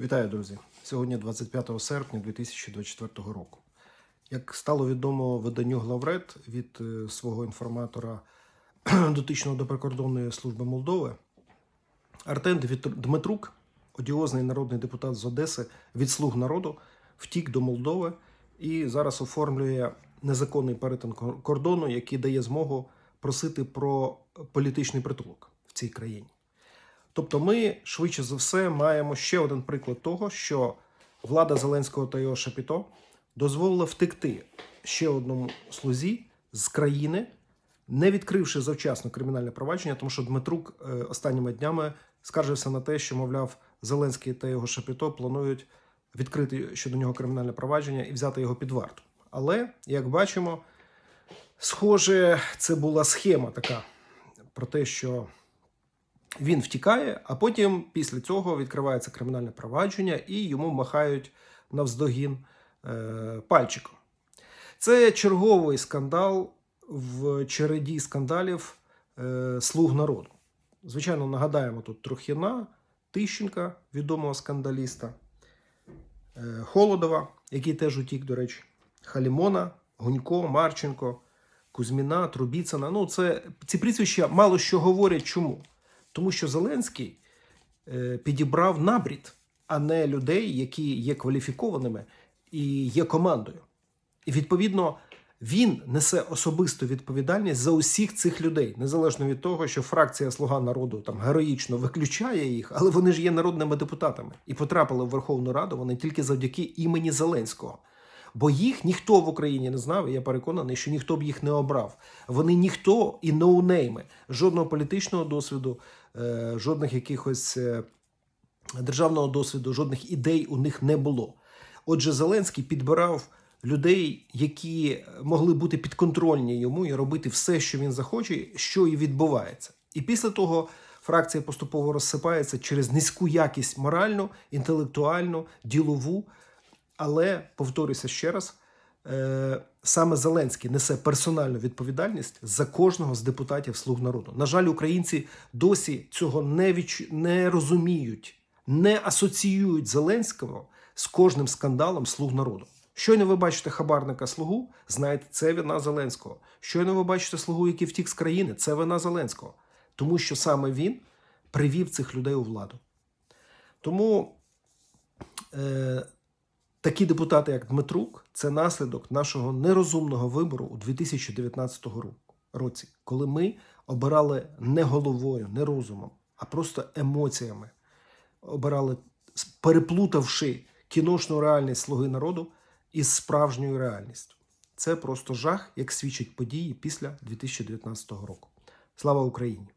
Вітаю, друзі! Сьогодні 25 серпня 2024 року. Як стало відомо виданню Главред від е, свого інформатора дотичного до прикордонної служби Молдови, Артем Дмитрук, одіозний народний депутат з Одеси від слуг народу, втік до Молдови і зараз оформлює незаконний перетин кордону, який дає змогу просити про політичний притулок в цій країні. Тобто, ми швидше за все маємо ще один приклад того, що влада Зеленського та його шапіто дозволила втекти ще одному слузі з країни, не відкривши завчасно кримінальне провадження, тому що Дмитрук е, останніми днями скаржився на те, що, мовляв, Зеленський та його шапіто планують відкрити щодо нього кримінальне провадження і взяти його під варту. Але, як бачимо, схоже, це була схема така про те, що він втікає, а потім після цього відкривається кримінальне провадження і йому махають навздогін е, пальчиком. Це черговий скандал в череді скандалів е, слуг народу. Звичайно, нагадаємо тут Трохіна, Тищенка, відомого скандаліста, е, Холодова, який теж утік, до речі, Халімона, Гунько, Марченко, Кузьміна, Трубіцина. Ну, це ці прізвища мало що говорять. Чому? Тому що Зеленський е, підібрав набрід, а не людей, які є кваліфікованими і є командою. І відповідно він несе особисту відповідальність за усіх цих людей, незалежно від того, що фракція Слуга народу там героїчно виключає їх, але вони ж є народними депутатами і потрапили в Верховну Раду вони тільки завдяки імені Зеленського. Бо їх ніхто в Україні не знав, і я переконаний, що ніхто б їх не обрав. Вони ніхто і ноунейми, жодного політичного досвіду, е, жодних якихось е, державного досвіду, жодних ідей у них не було. Отже, Зеленський підбирав людей, які могли бути підконтрольні йому і робити все, що він захоче, що і відбувається. І після того фракція поступово розсипається через низьку якість моральну, інтелектуальну, ділову. Але повторюся ще раз. е, Саме Зеленський несе персональну відповідальність за кожного з депутатів Слуг народу. На жаль, українці досі цього не відч... не розуміють, не асоціюють Зеленського з кожним скандалом Слуг народу. Щойно ви бачите хабарника слугу, знаєте, це вина Зеленського. Щойно ви бачите слугу, який втік з країни, це вина Зеленського. Тому що саме він привів цих людей у владу. Тому е, такі депутати, як Дмитрук, це наслідок нашого нерозумного вибору у 2019 році, коли ми обирали не головою, не розумом, а просто емоціями. Обирали, переплутавши кіношну реальність слуги народу із справжньою реальністю. Це просто жах, як свідчать події після 2019 року. Слава Україні!